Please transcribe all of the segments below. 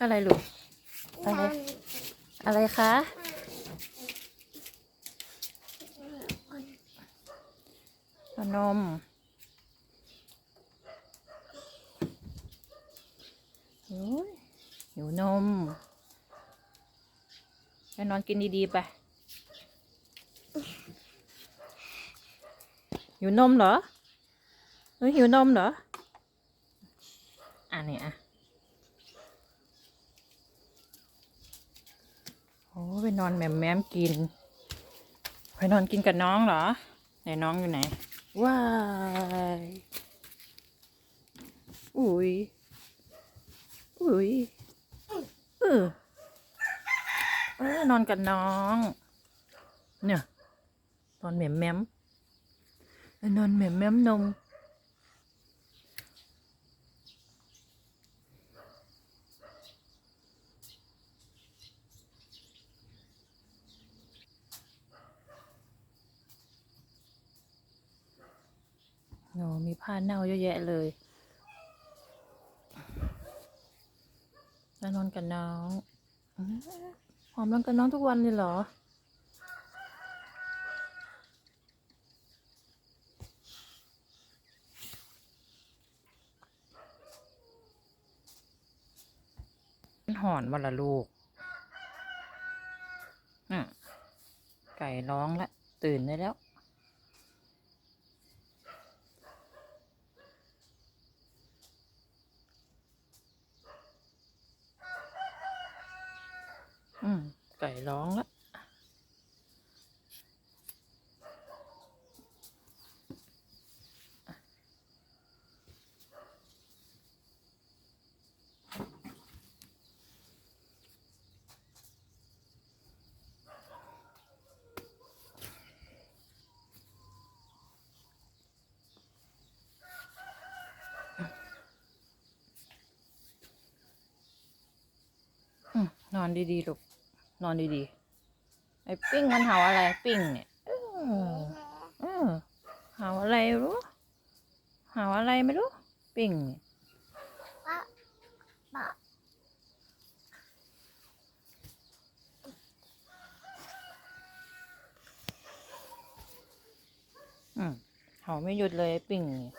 อะไรลูก อะไร อะไรคะ นม หิวหิวนมไปนอนกินดีๆไป หิวนมเหรอ หิวนมเหรอ อะเนี่ยอะ อ้ไปนอนแหมมแมมกิน ไปนอนกินกับน้องเหรอ ไหนน้องอยู่ไหน ว้าย อุ้ย อุ้ย เออ เออนอนกับน้อง เนี่ย นอนแหมมแมมเออนอนแหมมแมมนม โอ้มีผ้าเน่าเยอะแยะเลยแล้วนอนกับน้องหอมนอนกับน้องทุกวันเลยเหรอ หอนวันละลูกอะไก่ร้องล้วตื่นได้แล้ว อืมไก่ร้องล้วอืมนอนดีๆลูก นอนดีๆ ไอ้ปิ้งมันเห่าอะไรปิ้งเนี่ยเออเออเห่าอะไรรู้เห่าอะไรไม่รู้ ปิ้งเนี่ยปะปะอืมเห่าไม่หยุดเลยไอ้ปิ้งเนี่ย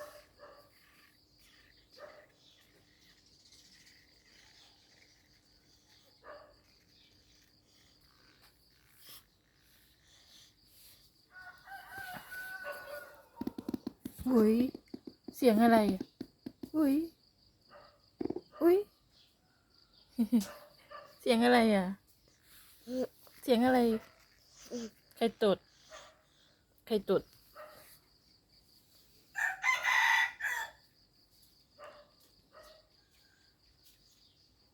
อุ้ย เสียงอะไรอะอุ้ย อุ้ย เสียงอะไรอะ เสียงอะไร ใครตด ใครตด